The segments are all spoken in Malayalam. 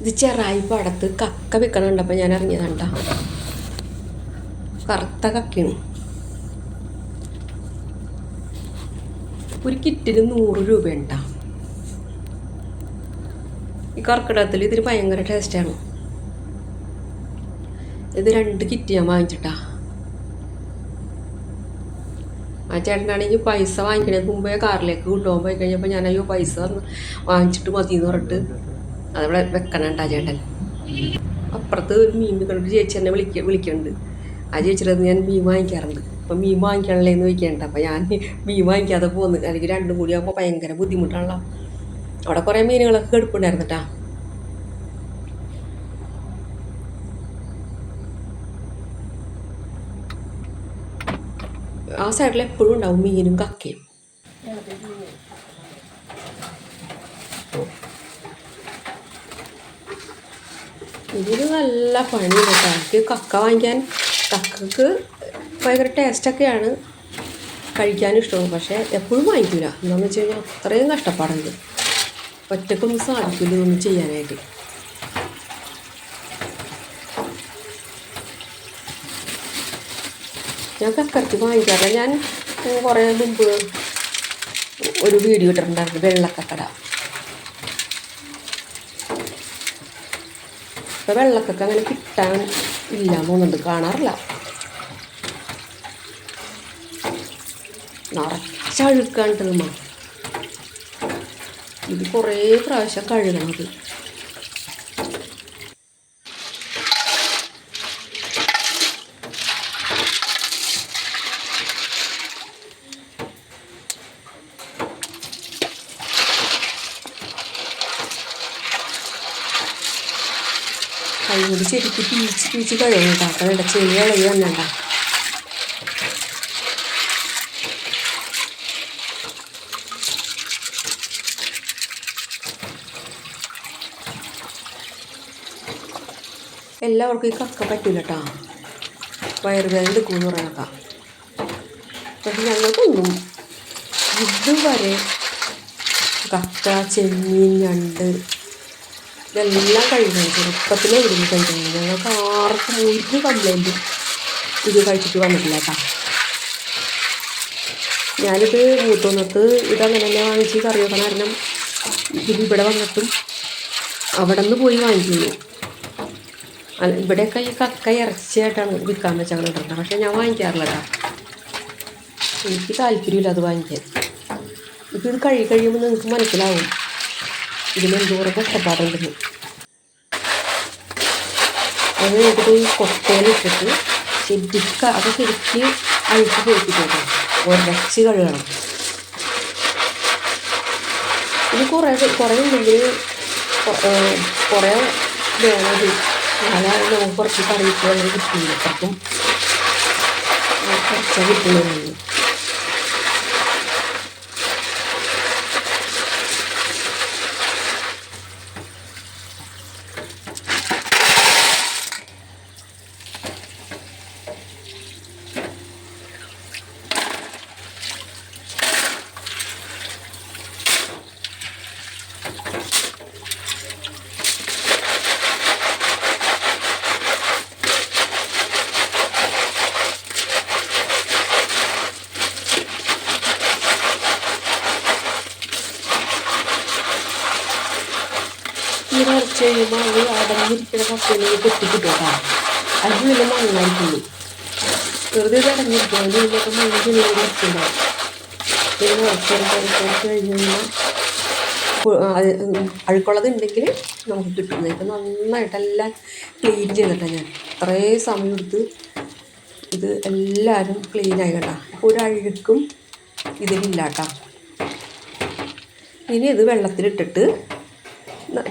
ഇത് ചെറായി പടത്ത് കക്ക വെക്കണം കണ്ടപ്പോൾ ഞാൻ ഇറങ്ങിയതാണ്ട കറുത്ത കക്കയാണ്. ഒരു കിറ്റിന് നൂറ് രൂപയുണ്ട ഈ കർക്കിടകത്തിൽ ഇതിന് ഭയങ്കര ടേസ്റ്റാണ് ഇത് രണ്ട് കിറ്റ് ഞാൻ വാങ്ങിച്ചിട്ടാ ആ ചേട്ടനാണെങ്കിൽ പൈസ വാങ്ങിക്കണേക്ക് മുമ്പേ കാറിലേക്ക് കൊണ്ടുപോകാൻ പോയി കഴിഞ്ഞപ്പോൾ ഞാൻ അയ്യോ പൈസ വാങ്ങിച്ചിട്ട് മതി എന്ന് പറഞ്ഞിട്ട്. അതവിടെ വെക്കണണ്ട ചേട്ടൻ. അപ്പുറത്ത് ഒരു മീൻ വിൽക്കണ ചേച്ചി എന്നെ വിളിക്ക വിളിക്കുന്നുണ്ട് ആ ചേച്ചിയുടെ ഞാൻ മീൻ വാങ്ങിക്കാറുണ്ട്. അപ്പം മീൻ വാങ്ങിക്കണല്ലേ എന്ന് ചോദിക്കേണ്ട അപ്പം ഞാൻ മീൻ വാങ്ങിക്കാതെ പോകുന്നു അല്ലെങ്കിൽ രണ്ടും കൂടി ആകുമ്പോൾ ഭയങ്കര ബുദ്ധിമുട്ടാണല്ലോ. അവിടെ കുറേ മീനുകളൊക്കെ എടുപ്പുണ്ടായിരുന്നു കേട്ടാ ആ സൈഡിൽ എപ്പോഴും ഉണ്ടാവും മീനും കക്കയും. ഇതിന് നല്ല പണി കേട്ടോ. എനിക്ക് കക്ക വാങ്ങിക്കാൻ കക്കക്ക് ഭയങ്കര ടേസ്റ്റൊക്കെയാണ് കഴിക്കാനും ഇഷ്ടമാണ് പക്ഷേ എപ്പോഴും വാങ്ങിക്കില്ല എന്താണെന്ന് വെച്ച് കഴിഞ്ഞാൽ അത്രയും കഷ്ടപ്പാടുണ്ട്. ഒറ്റക്കൊന്നും സാധിക്കില്ല ഇതൊന്നും ചെയ്യാനായിട്ട്. ഞാൻ കക്കർക്ക് വാങ്ങിക്കാറില്ല. ഞാൻ കുറേ മുമ്പ് ഒരു വീഡിയോ ഇട്ടിട്ടുണ്ടായിരുന്നു. വെള്ളക്കക്കട. ഇപ്പം വെള്ളക്കൊക്കെ അങ്ങനെ കിട്ടാൻ ഇല്ല തോന്നുന്നുണ്ട്. കാണാറില്ല. നിറച്ചഴുക്കാണ്ട് ഇത് കുറേ പ്രാവശ്യം കഴുകണം അത് കൈ കൊണ്ട് എല്ലാവർക്കും ഈ കക്ക പറ്റില്ല കേട്ടോ. വയറുവേദന എടുക്കുമെന്ന് പറയാം പക്ഷെ ഞങ്ങൾക്കൊന്നും ഇതുവരെ കക്ക ചെമ്മീൻ ഞണ്ട് ഇതെല്ലാം കഴിക്കണം. ചെറുപ്പത്തിലേ ഇരുന്ന് കഴിക്കണം ഞങ്ങൾക്ക് ആർക്കും ഒരു കംപ്ലൈന്റ് ഇത് കഴിച്ചിട്ട് വന്നിട്ടില്ല കേട്ടോ. ഞാനിത് മൂത്തോന്നത്ത് ഇതങ്ങനെ തന്നെ വാങ്ങിച്ച് കറി വെക്കണം കാരണം ഇത് ഇവിടെ വന്നിട്ടും അവിടെ നിന്ന് പോയി വാങ്ങിക്കുന്നു. അല്ല ഇവിടെയൊക്കെ ഈ കക്ക ഇറച്ചിയായിട്ടാണ് വിൽക്കാൻ വെച്ചാൽ ഇട്ടിരുന്നത് പക്ഷേ ഞാൻ വാങ്ങിക്കാറില്ല കേട്ടോ. എനിക്ക് താല്പര്യമില്ല അത് വാങ്ങിക്കാൻ. ഇപ്പം ഇത് കഴുകി കഴിയുമ്പോൾ നിങ്ങൾക്ക് മനസ്സിലാവും. ഇതിലെന്തോരം കഷ്ടപ്പാടുണ്ടെന്ന് അത് കഴിഞ്ഞിട്ട് ഈ കൊട്ടയിലിട്ടിട്ട് ശരിക്കും അത് ശരിക്ക് അഴിച്ച് പോയിപ്പിച്ചോട്ടെ ഉരച്ച് കഴുകണം. ഇത് കുറേ കുറേ ഉണ്ടെങ്കിൽ കുറേ വേണം എന്നാലാണ് നമുക്ക് കുറച്ച് കറിയിട്ട് കിട്ടിയില്ല. അപ്പം കുറച്ച് കിട്ടുള്ളൂ കഴിയുമ്പോൾ അത് അടങ്ങിയിരിക്കുന്ന കപ്പയിലേക്ക് പൊട്ടിക്കിട്ടും കേട്ടോ അതിനുള്ളിൽ മണ്ണായിരിക്കുള്ളൂ വെറുതെ ഇത് അതിന്റെ ഉള്ളിലൊക്കെ മണ്ണിന്റെ ഉള്ളിൽ അഴുക്കുള്ളത് ഉണ്ടെങ്കിൽ നമുക്ക് കിട്ടുന്നത് ഇപ്പം നന്നായിട്ടെല്ലാം ക്ലീൻ ചെയ്തിട്ടാണ് ഞാൻ. അത്രേ സമയം എടുത്ത് ഇത് എല്ലാവരും ക്ലീൻ കേട്ടോ. അപ്പോൾ ഒരു അഴുക്കും ഇതിലില്ല ഇനി ഇത് വെള്ളത്തിലിട്ടിട്ട്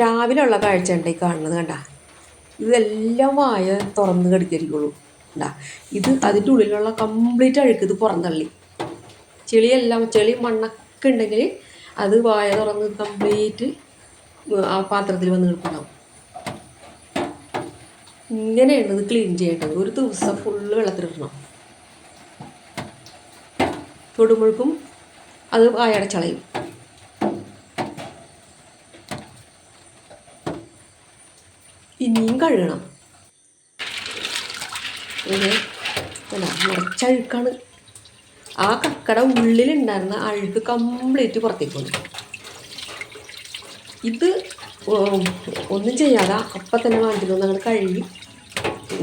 രാവിലെ ഉള്ള കാഴ്ച ഉണ്ട് ഈ കാണുന്നത് കണ്ട. ഇതെല്ലാം വായ തുറന്ന് കടിക്കരിക്കുള്ളൂ കണ്ടാ. ഇത് അതിന്റെ ഉള്ളിലുള്ള കംപ്ലീറ്റ് അഴുക്ക് ഇത് പുറന്തള്ളി ചെളിയെല്ലാം ചെളി മണ്ണൊക്കെ ഉണ്ടെങ്കിൽ അത് വായ തുറന്ന് കംപ്ലീറ്റ് ആ പാത്രത്തിൽ വന്ന് കിടക്കുന്നുണ്ടാവും. ഇങ്ങനെയാണ് ഇത് ക്ലീൻ ചെയ്യേണ്ടത്. ഒരു ദിവസം ഫുള്ള് വെള്ളത്തിലിടണം തൊടുമ്പോഴേക്കും അത് വായടച്ചളയും പിന്നെയും കഴുകണം. ഇത് അല്ല ആ കക്കട ഉള്ളിലുണ്ടായിരുന്ന അഴുക്ക് കംപ്ലീറ്റ് പുറത്തേക്ക് വന്നു. ഇത് ഒന്നും ചെയ്യാതെ അപ്പം തന്നെ വാങ്ങിക്കുന്നു. അങ്ങനെ കഴുകി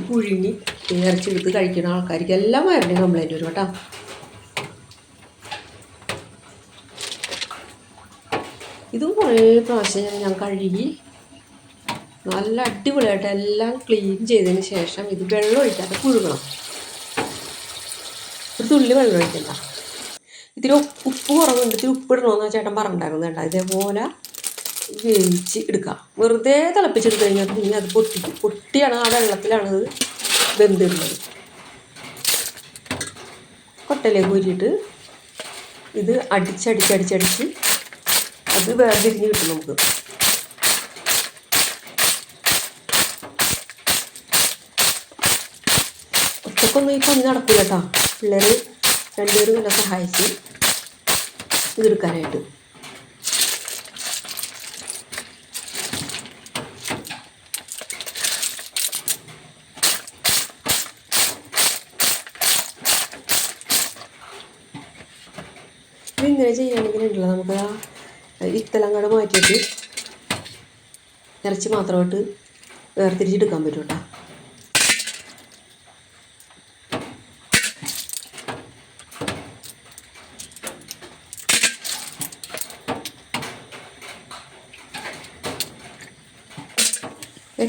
പുഴുങ്ങി ഇറച്ചെടുത്ത് കഴിക്കുന്ന ആൾക്കാർക്ക് എല്ലാം വയറിന് കംപ്ലൈന്റ് വരും കേട്ടോ. ഇത് കുറേ പ്രാവശ്യം ഞാൻ കഴുകി നല്ല അടിപൊളിയായിട്ട് എല്ലാം ക്ലീൻ ചെയ്തതിന് ശേഷം ഇത് വെള്ളം ഒഴിക്കാതെ പുഴുകണം ഒരു തുള്ളി വെള്ളം ഒഴിക്കണ്ട. ഇത്തിരി ഉപ്പ് കുറവുണ്ട്. ഇത്തിരി ഉപ്പ് ഇടണമെന്ന് ആ ചേട്ടൻ പറഞ്ഞിട്ടുണ്ടായിരുന്നു കേട്ടോ. ഇതേപോലെ വേവിച്ച് എടുക്കാം. വെറുതെ തിളപ്പിച്ചെടുത്ത് കഴിഞ്ഞാൽ പിന്നെ അത് പൊട്ടി പൊട്ടിയാണ് ആ വെള്ളത്തിലാണ് ഇത് വെന്തിടുന്നത്. കൊട്ടയിലേക്ക് ഊരിയിട്ട് ഇത് അടിച്ചടിച്ചടിച്ചടിച്ച് അത് വേർതിരിഞ്ഞ് കിട്ടും നമുക്ക്. ഒറ്റക്കൊന്നും ഈ പണി നടക്കില്ല കേട്ടോ പിള്ളേർ രണ്ടുപേരും നല്ല സഹായിച്ച് ഇതെടുക്കാനായിട്ട്. ഇതിങ്ങനെ ചെയ്യുകയാണെങ്കിൽ ഉണ്ടല്ലോ നമുക്ക് ആ ഇത്തലം കൂടെ മാറ്റിയിട്ട് ഇറച്ചി മാത്രമായിട്ട് വേർതിരിച്ചെടുക്കാൻ പറ്റും കേട്ടോ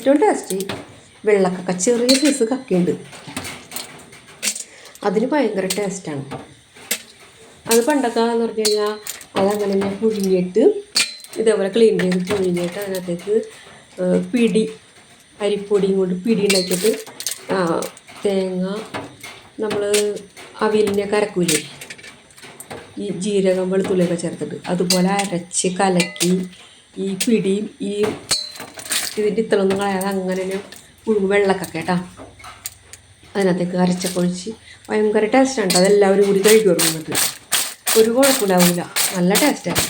ഏറ്റവും ടേസ്റ്റ് വെള്ളക്കക്ക ചെറിയ പീസ് കക്കയുണ്ട്. അതിന് ഭയങ്കര ടേസ്റ്റാണ് അത് പണ്ടൊക്കെ എന്ന് പറഞ്ഞു കഴിഞ്ഞാൽ അതങ്ങനെ ഞാൻ പുഴുങ്ങിയിട്ട് ഇതേപോലെ ക്ലീൻ ചെയ്ത് പുഴുങ്ങിയിട്ട് അതിനകത്തേക്ക് പിടി അരിപ്പൊടിയും കൊണ്ട് പിടി ഉണ്ടാക്കിയിട്ട് തേങ്ങ നമ്മൾ അവിലിനെ കരക്കൂലേ? ഈ ജീരകം വെളുത്തുള്ളിയൊക്കെ ചേർത്തിട്ട്. അതുപോലെ അരച്ച് കലക്കി ഈ പിടിയും ഈ ഇതിന്റെ ഇത്രയൊന്നും കളയാതെ അങ്ങനെ തന്നെ മുഴുവൻ വെള്ളക്കൊക്കെ കേട്ടോ. അതിനകത്തേക്ക് അരച്ചൊക്കെ ഒഴിച്ച് ഭയങ്കര ടേസ്റ്റാണ് അതെല്ലാവരും കൂടി കഴിക്കും എന്നിട്ട് ഒരു കുഴപ്പമുണ്ടാവില്ല നല്ല ടേസ്റ്റാണ്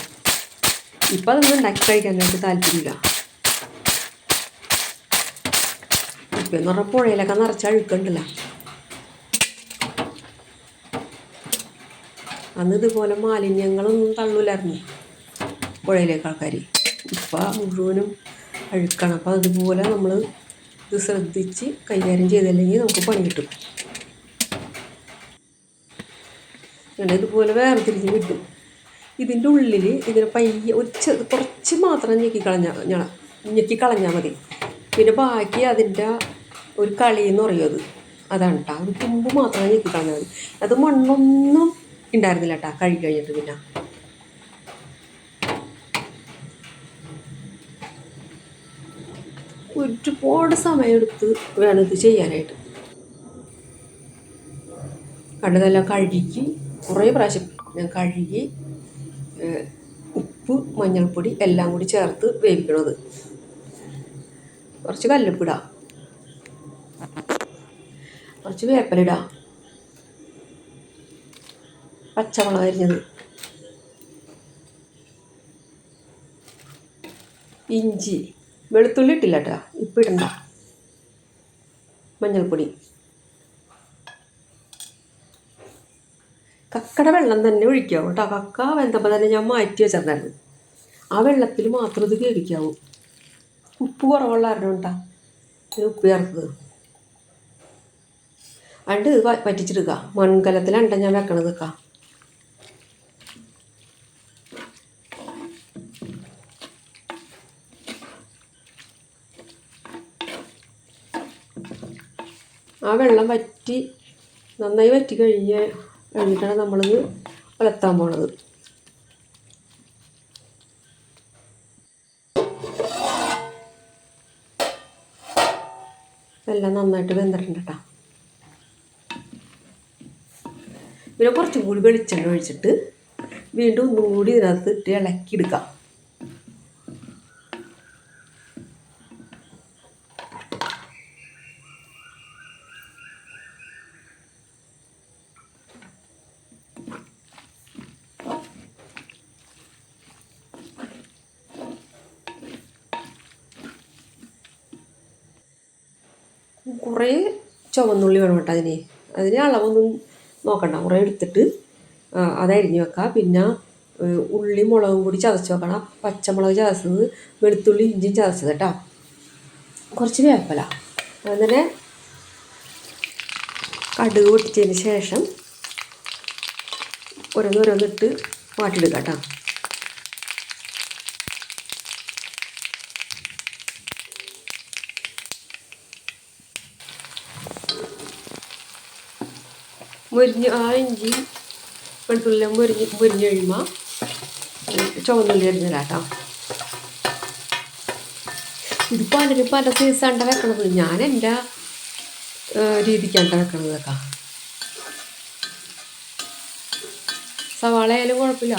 ഇപ്പം അതൊന്നും ഉണ്ടാക്കി കഴിക്കാനായിട്ട് താല്പര്യമില്ല. ഇപ്പം എന്ന് പറഞ്ഞാൽ പുഴയിലൊക്കെ നിറച്ച് അഴുക്കുണ്ടല്ലോ. അന്ന് ഇതുപോലെ മാലിന്യങ്ങളൊന്നും തള്ളൂലായിരുന്നു. പുഴയിലേക്ക് ആൾക്കാർ ഇപ്പം മുഴുവനും അഴുക്കാണ് അപ്പോൾ അതുപോലെ നമ്മൾ ഇത് ശ്രദ്ധിച്ച് കൈകാര്യം ചെയ്തില്ലെങ്കിൽ നമുക്ക് പണി കിട്ടും. അങ്ങനെ ഇതുപോലെ വേർതിരിഞ്ഞ് കിട്ടും. ഇതിന്റെ ഉള്ളിൽ ഇതിനെ പയ്യെ ഒരു കുറച്ച് മാത്രം ഞെക്കി കളഞ്ഞാൽ ഞ ഞെക്കി കളഞ്ഞാൽ മതി. പിന്നെ ബാക്കി അതിന്റെ ഒരു കളി എന്ന് പറയുന്നത് അത്. അതാണ് കേട്ടോ അത് തുമ്പ് മാത്രം ഞെക്കി കളഞ്ഞാൽ മതി. അത് മണ്ണൊന്നും ഉണ്ടായിരുന്നില്ല കേട്ടോ കഴുകി കഴിഞ്ഞിട്ട് പിന്നെ. ഒരുപാട് സമയമെടുത്ത് വേണം ഇത് ചെയ്യാനായിട്ട്. കണ്ടതെല്ലാം കഴുകി കുറേ പ്രാവശ്യം ഞാൻ കഴുകി ഉപ്പ് മഞ്ഞൾപ്പൊടി എല്ലാം കൂടി ചേർത്ത് വേവിക്കണത്. കുറച്ച് കല്ലുപ്പിടാം കുറച്ച് വേപ്പലിടാം പച്ചമുളക് അരിഞ്ഞത്. ഇഞ്ചി. വെളുത്തുള്ളി ഇട്ടില്ല കേട്ടോ ഇപ്പം ഇടണ്ട. മഞ്ഞൾപ്പൊടി. കക്കട വെള്ളം തന്നെ ഒഴിക്കാവും കേട്ടോ. കക്ക വെന്തപ്പോൾ തന്നെ ഞാൻ മാറ്റി വെച്ചിരുന്നായിരുന്നു ആ വെള്ളത്തിൽ മാത്രം ഇത് കേൾക്കാവൂ ഉപ്പ് കുറവുള്ള കാരണം കേട്ടോ ഇത് ഉപ്പ് ചേർത്തത്. അണ്ട് വറ്റിച്ചെടുക്കുക മൺകലത്തിലാണ് ഞാൻ വെക്കണത് കേട്ടോ ആ വെള്ളം വറ്റി നന്നായി വറ്റി കഴിഞ്ഞ് കഴിഞ്ഞിട്ടാണ് നമ്മളിത് വളർത്താൻ പോണത്. എല്ലാം നന്നായിട്ട് വെന്തിട്ടുണ്ട് കേട്ടോ പിന്നെ കുറച്ചും കൂടി വെളിച്ചെണ്ണ ഒഴിച്ചിട്ട് വീണ്ടും ഒന്നും കൂടി ഇതിനകത്ത് ഇട്ട് ഇളക്കിയെടുക്കാം. കുറേ ചുവന്നുള്ളി വേണം കേട്ടോ അതിനെ. അതിന് അളവൊന്നും നോക്കണ്ട. കുറേ എടുത്തിട്ട് അതരിഞ്ഞ് അത് വെക്കുക പിന്നെ ഉള്ളി മുളകും കൂടി ചതച്ച് വെക്കണം. പച്ചമുളക് ചതച്ചത് വെളുത്തുള്ളി ഇഞ്ചിയും ചതച്ചത് കേട്ടോ. കുറച്ച് വേപ്പല. അങ്ങനെ കടുക് പൊട്ടിച്ചതിന് ശേഷം ഓരോന്നോരോന്നിട്ട് മാറ്റിയെടുക്കാം കേട്ടോ. മുരിഞ്ഞ് ആ ഇഞ്ചി വെളുത്തുള്ളി മുരിഞ്ഞ് മുരിഞ്ഞ് കഴിയുമ്പോൾ ചുവന്നുള്ളി അരിഞ്ഞിടാം ഇത് പലരും പല സൈസാണ്ട വെക്കണത്. ഞാൻ എന്റെ രീതിക്കാണ്ട വെക്കണത് കേട്ടോ. സവാള ആയാലും കുഴപ്പമില്ല.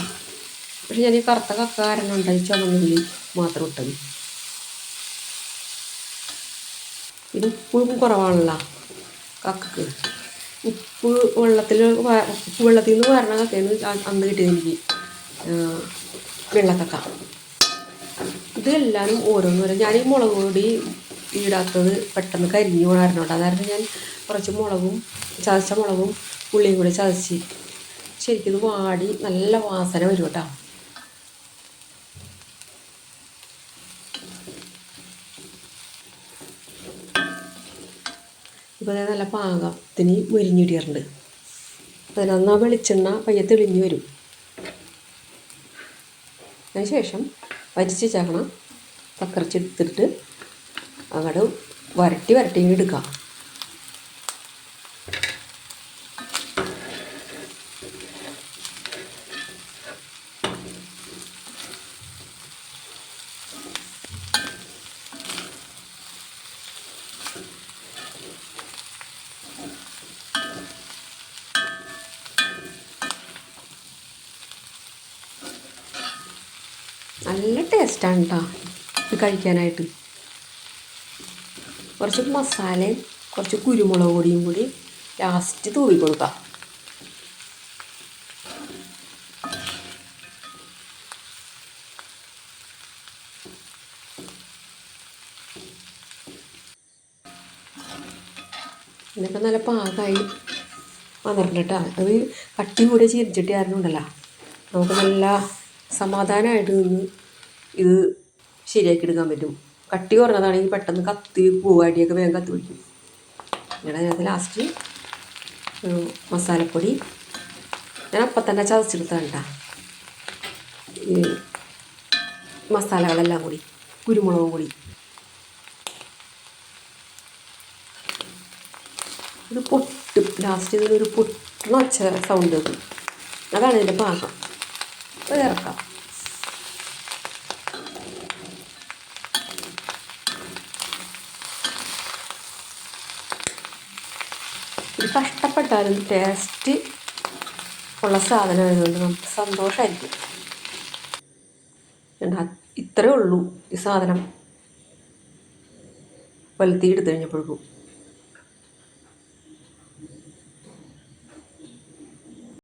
പക്ഷെ ഞാൻ ഈ കറുത്ത കക്ക കാരണം ഉണ്ടായി ചുവന്നുള്ളി മാത്രം ഇട്ടത്. പിന്നെ ഉപ്പും കുറവാണല്ലോ. കക്കക്ക്. ഉപ്പ് വെള്ളത്തിൽ ഉപ്പ് വെള്ളത്തിൽ നിന്ന് വരണ കക്കയാണ് അന്ന് കിട്ടിയത് എനിക്ക്. വെള്ളക്കക്ക ഇത് എല്ലാവരും ഓരോന്നോരോ ഞാൻ ഈ മുളക് പൊടി ഈടാത്തത് പെട്ടെന്ന് കരിഞ്ഞു പോകാറുണ്ട് അതായത് ഞാൻ കുറച്ച് മുളകും ചതച്ച മുളകും ഉള്ളിയും കൂടി ചതച്ച് ശരിക്കും ഇത് വാടി നല്ല വാസന വരും കേട്ടോ. ഇപ്പോൾ അതായത് നല്ല പാകത്തിന് മുരിഞ്ഞിടിയാറുണ്ട് അത് നന്നാ വെളിച്ചെണ്ണ പയ്യെ തെളിഞ്ഞ് വരും. അതിനുശേഷം വരിച്ച് ചാകണം. പക്കറച്ചെടുത്തിട്ട് അങ്ങോട്ട് വരട്ടി വരട്ടി ഇങ്ങ് എടുക്കാം നല്ല ടേസ്റ്റാണ് കേട്ടോ ഇത് കഴിക്കാനായിട്ട്. കുറച്ച് മസാലയും കുറച്ച് കുരുമുളക് പൊടിയും കൂടി ലാസ്റ്റ് തൂവി കൊടുക്കാം. ഇതൊക്കെ നല്ല പാകമായി വന്നിട്ടുണ്ട് കേട്ടോ അത് കട്ടി കൂടെ ചീരിച്ചിട്ട് കാരണം ഉണ്ടല്ലോ നമുക്ക് നല്ല സമാധാനമായിട്ട് നിന്ന് ഇത് ശരിയാക്കി എടുക്കാൻ പറ്റും. കട്ടി കുറഞ്ഞതാണെങ്കിൽ പെട്ടെന്ന് കത്തി പൂവാടിയൊക്കെ വേഗം കത്തി പിടിക്കും. ഇങ്ങനെ അതിനകത്ത് ലാസ്റ്റ് മസാലപ്പൊടി. ഞാൻ അപ്പം തന്നെ ചതച്ചെടുത്താണ് കേട്ടോ ഈ മസാലകളെല്ലാം കൂടി കുരുമുളകും കൂടി. ഇത് പൊട്ടും ലാസ്റ്റ് ഇതിലൊരു പൊട്ടുന്ന ഒച്ച സൗണ്ട് കേൾക്കും. അതാണ് ഇതിന്റെ പാകം. ഇറക്കാം കഷ്ടപ്പെട്ടാലും ടേസ്റ്റ് ഉള്ള സാധനമായതുകൊണ്ട് നമുക്ക് സന്തോഷമായിരിക്കും എന്താ ഇത്രേ ഉള്ളൂ ഈ സാധനം. വലുത്തിയിട്ട് കഴിഞ്ഞപ്പോഴേക്കും.